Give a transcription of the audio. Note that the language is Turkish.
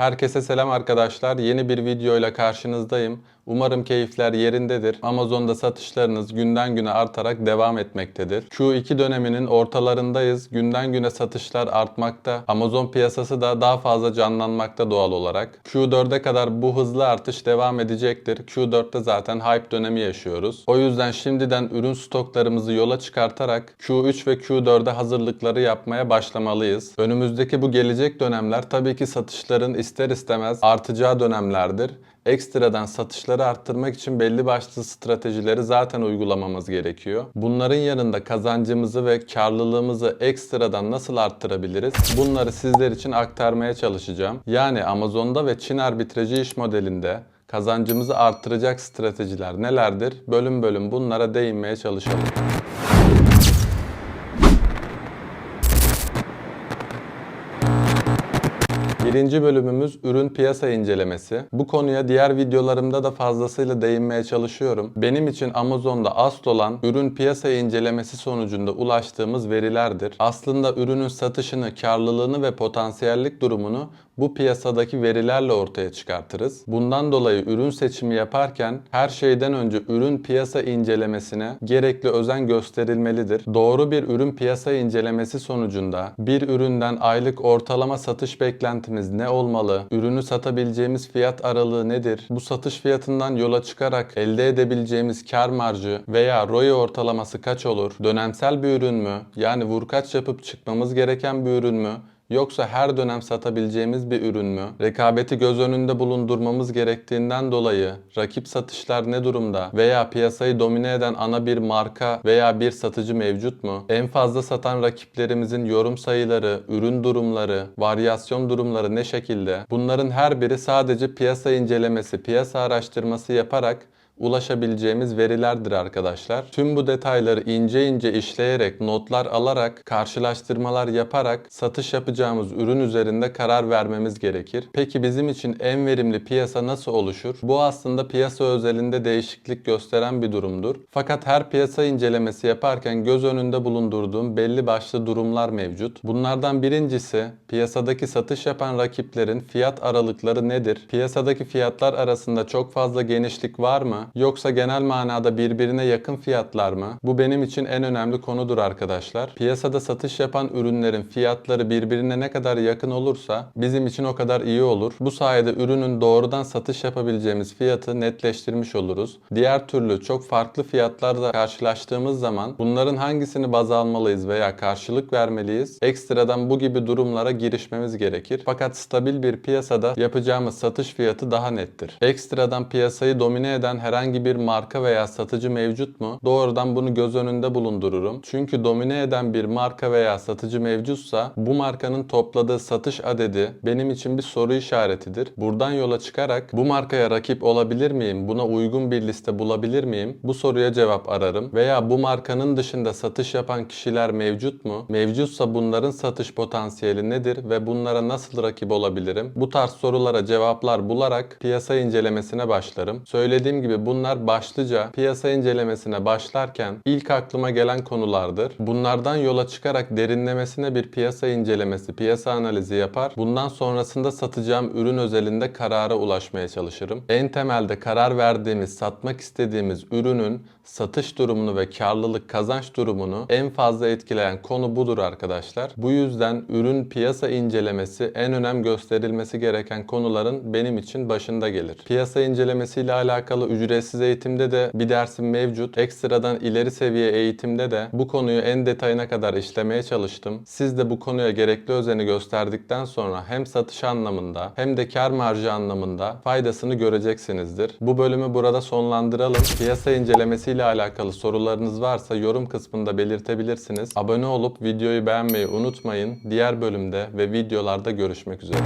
Herkese selam arkadaşlar. Yeni bir video ile karşınızdayım. Umarım keyifler yerindedir. Amazon'da satışlarınız günden güne artarak devam etmektedir. Q2 döneminin ortalarındayız. Günden güne satışlar artmakta. Amazon piyasası da daha fazla canlanmakta doğal olarak. Q4'e kadar bu hızlı artış devam edecektir. Q4'te zaten hype dönemi yaşıyoruz. O yüzden şimdiden ürün stoklarımızı yola çıkartarak Q3 ve Q4'e hazırlıkları yapmaya başlamalıyız. Önümüzdeki bu gelecek dönemler tabii ki satışların ister istemez artacağı dönemlerdir. Ekstradan satışları arttırmak için belli başlı stratejileri zaten uygulamamız gerekiyor. Bunların yanında kazancımızı ve karlılığımızı ekstradan nasıl arttırabiliriz? Bunları sizler için aktarmaya çalışacağım. Yani Amazon'da ve Çin arbitrajı iş modelinde kazancımızı arttıracak stratejiler nelerdir? Bölüm bölüm bunlara değinmeye çalışalım. Birinci bölümümüz ürün piyasa incelemesi. Bu konuya diğer videolarımda da fazlasıyla değinmeye çalışıyorum. Benim için Amazon'da asıl olan ürün piyasa incelemesi sonucunda ulaştığımız verilerdir. Aslında ürünün satışını, karlılığını ve potansiyellik durumunu bu piyasadaki verilerle ortaya çıkartırız. Bundan dolayı ürün seçimi yaparken her şeyden önce ürün piyasa incelemesine gerekli özen gösterilmelidir. Doğru bir ürün piyasa incelemesi sonucunda bir üründen aylık ortalama satış beklentimiz ne olmalı? Ürünü satabileceğimiz fiyat aralığı nedir? Bu satış fiyatından yola çıkarak elde edebileceğimiz kar marjı veya ROI ortalaması kaç olur? Dönemsel bir ürün mü? Yani vurkaç yapıp çıkmamız gereken bir ürün mü? Yoksa her dönem satabileceğimiz bir ürün mü? Rekabeti göz önünde bulundurmamız gerektiğinden dolayı rakip satışlar ne durumda? Veya piyasayı domine eden ana bir marka veya bir satıcı mevcut mu? En fazla satan rakiplerimizin yorum sayıları, ürün durumları, varyasyon durumları ne şekilde? Bunların her biri sadece piyasa incelemesi, piyasa araştırması yaparak ulaşabileceğimiz verilerdir arkadaşlar. Tüm bu detayları ince ince işleyerek, notlar alarak, karşılaştırmalar yaparak satış yapacağımız ürün üzerinde karar vermemiz gerekir. Peki bizim için en verimli piyasa nasıl oluşur? Bu aslında piyasa özelinde değişiklik gösteren bir durumdur. Fakat her piyasa incelemesi yaparken göz önünde bulundurduğum belli başlı durumlar mevcut. Bunlardan birincisi piyasadaki satış yapan rakiplerin fiyat aralıkları nedir? Piyasadaki fiyatlar arasında çok fazla genişlik var mı? Yoksa genel manada birbirine yakın fiyatlar mı? Bu benim için en önemli konudur arkadaşlar. Piyasada satış yapan ürünlerin fiyatları birbirine ne kadar yakın olursa bizim için o kadar iyi olur. Bu sayede ürünün doğrudan satış yapabileceğimiz fiyatı netleştirmiş oluruz. Diğer türlü çok farklı fiyatlarla karşılaştığımız zaman bunların hangisini baz almalıyız veya karşılık vermeliyiz? Ekstradan bu gibi durumlara girişmemiz gerekir. Fakat stabil bir piyasada yapacağımız satış fiyatı daha nettir. Ekstradan piyasayı domine eden herhangi bir marka veya satıcı mevcut mu? Doğrudan bunu göz önünde bulundururum. Çünkü domine eden bir marka veya satıcı mevcutsa bu markanın topladığı satış adedi benim için bir soru işaretidir. Buradan yola çıkarak bu markaya rakip olabilir miyim? Buna uygun bir liste bulabilir miyim? Bu soruya cevap ararım. Veya bu markanın dışında satış yapan kişiler mevcut mu? Mevcutsa bunların satış potansiyeli nedir ve bunlara nasıl rakip olabilirim? Bu tarz sorulara cevaplar bularak piyasa incelemesine başlarım. Söylediğim gibi bunlar başlıca piyasa incelemesine başlarken ilk aklıma gelen konulardır. Bunlardan yola çıkarak derinlemesine bir piyasa incelemesi, piyasa analizi yapar. Bundan sonrasında satacağım ürün özelinde karara ulaşmaya çalışırım. En temelde karar verdiğimiz, satmak istediğimiz ürünün satış durumunu ve karlılık kazanç durumunu en fazla etkileyen konu budur arkadaşlar. Bu yüzden ürün piyasa incelemesi en önem gösterilmesi gereken konuların benim için başında gelir. Piyasa incelemesiyle alakalı ücretsiz eğitimde de bir dersim mevcut. Ekstradan ileri seviye eğitimde de bu konuyu en detayına kadar işlemeye çalıştım. Siz de bu konuya gerekli özeni gösterdikten sonra hem satış anlamında hem de kar marjı anlamında faydasını göreceksinizdir. Bu bölümü burada sonlandıralım. Piyasa incelemesiyle alakalı sorularınız varsa yorum kısmında belirtebilirsiniz. Abone olup videoyu beğenmeyi unutmayın. Diğer bölümde ve videolarda görüşmek üzere.